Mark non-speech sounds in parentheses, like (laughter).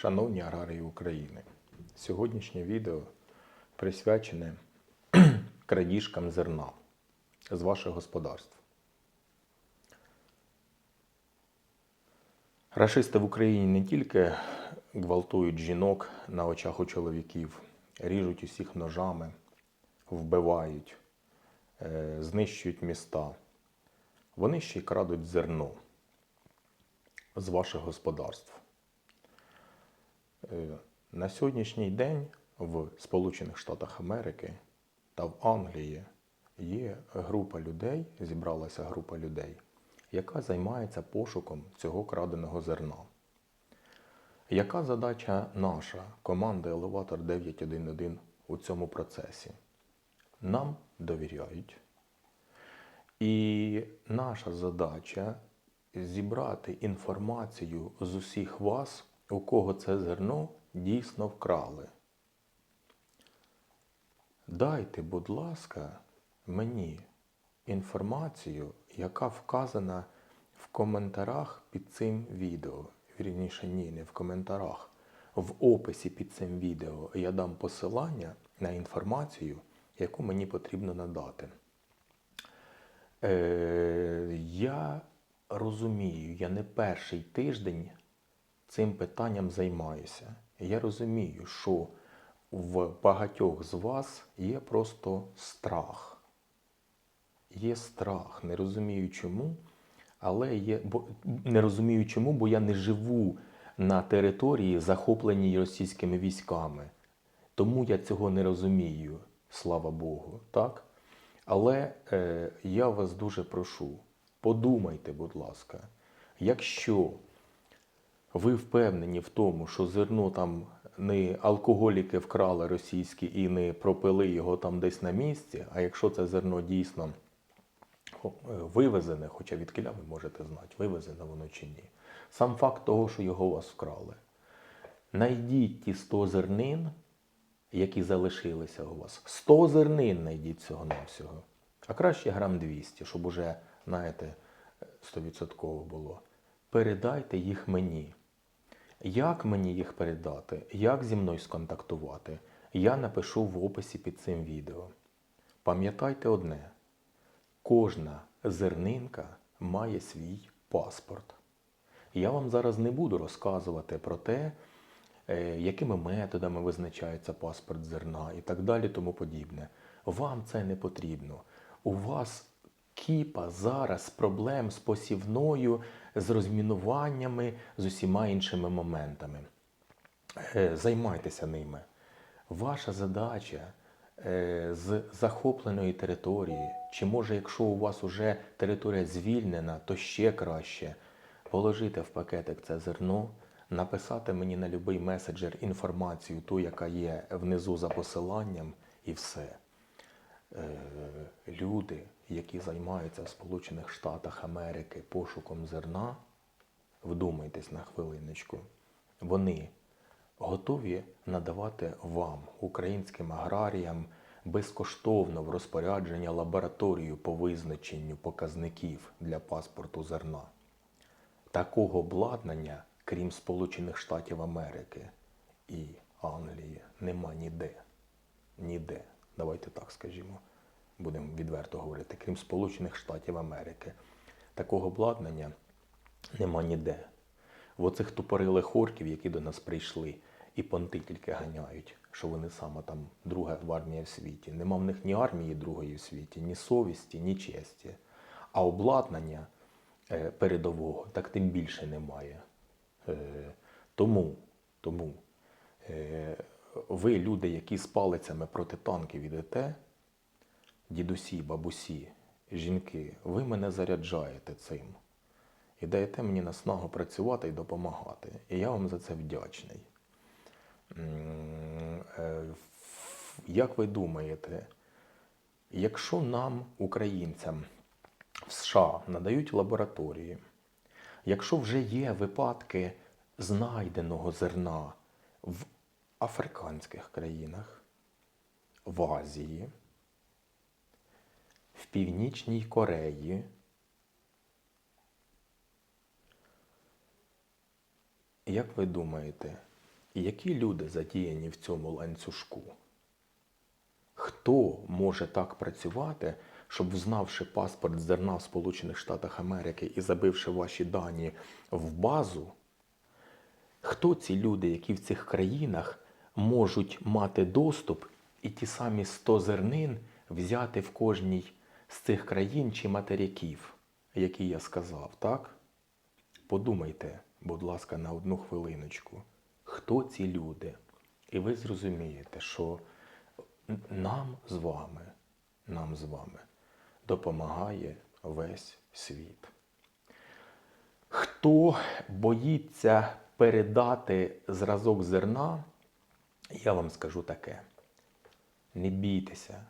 Шановні аграрії України, сьогоднішнє відео присвячене (clears throat) крадіжкам зерна з ваших господарств. Рашисти в Україні не тільки гвалтують жінок на очах у чоловіків, ріжуть усіх ножами, вбивають, е, знищують міста. Вони ще й крадуть зерно з ваших господарств. Е, На сьогоднішній день в Сполучених Штатах Америки та в Англії є група людей, зібралася група людей, яка займається пошуком цього краденого зерна. Яка задача наша, команди Елеватор 911 у цьому процесі? Нам довіряють. І наша задача зібрати інформацію з усіх вас, у кого це зерно дійсно вкрали. Дайте, будь ласка, мені інформацію, яка вказана в коментарях під цим відео. Вірніше, ні, не в коментарях. В описі під цим відео я дам посилання на інформацію, яку мені потрібно надати. Е, я розумію, я не перший тиждень цим питанням займаюся. Я розумію, що в багатьох з вас є просто страх. Є страх, не розумію чому, але є, бо, не розумію чому, бо я не живу на території, захопленій російськими військами. Тому я цього не розумію, слава Богу. так? Але е, я вас дуже прошу, подумайте, будь ласка, якщо ви впевнені в тому, що зерно там не алкоголіки вкрали російські і не пропили його там десь на місці, а якщо це зерно дійсно е, вивезене, хоча від кіля ви можете знати, вивезене воно чи ні. Сам факт того, що його у вас вкрали. Найдіть ті 100 зернин, які залишилися у вас. 100 зернин знайдіть цього на всього. А краще грам 200, щоб уже, знаєте, 100% було. Передайте їх мені. Як мені їх передати? Як зі мною сконтактувати? Я напишу в описі під цим відео. Пам'ятайте одне: кожна зернинка має свій паспорт. Я вам зараз не буду розказувати про те, е, якими методами визначається паспорт зерна і так далі, тому подібне. Вам це не потрібно. У вас кіпа зараз проблем з посівною, з розмінуваннями, з усіма іншими моментами. Е, Займайтеся ними. Ваша задача е, з захопленої території, чи може, якщо у вас уже територія звільнена, то ще краще положити в пакетик це зерно, написати мені на будь-який меседжер інформацію, ту, яка є внизу за посиланням, і все. Е, Люди, які займаються в Сполучених Штатах Америки пошуком зерна, вдумайтесь на хвилиночку, вони готові надавати вам, українським аграріям, безкоштовно в розпорядження лабораторію по визначенню показників для паспорту зерна. Такого обладнання, крім Сполучених Штатів Америки і Англії, нема ніде. Ніде. Давайте так скажімо. Будемо відверто говорити, крім Сполучених Штатів Америки. Такого обладнання нема ніде. В оцих тупорилих орків, які до нас прийшли, і понти тільки ганяють, що вони саме там друга армія в світі. Нема в них ні армії другої в світі, ні совісті, ні честі. А обладнання е, передового так тим більше немає. Е, Тому, тому е, ви, люди, які з палицями проти танків ідете, дідусі, бабусі, жінки, ви мене заряджаєте цим і даєте мені наснагу працювати і допомагати. І я вам за це вдячний. Е, Як ви думаєте, якщо нам, українцям, в США надають лабораторії, якщо вже є випадки знайденого зерна в африканських країнах, в Азії, в Північній Кореї, як ви думаєте, які люди задіяні в цьому ланцюжку? Хто може так працювати, щоб, взнавши паспорт зерна в Сполучених Штатах Америки і забивши ваші дані в базу, хто ці люди, які в цих країнах можуть мати доступ і ті самі 100 зернин взяти в кожній з цих країн чи материків, які я сказав, так? Подумайте, будь ласка, на одну хвилиночку, хто ці люди? І ви зрозумієте, що нам з вами, нам з вами допомагає весь світ. Хто боїться передати зразок зерна, я вам скажу таке: не бійтеся,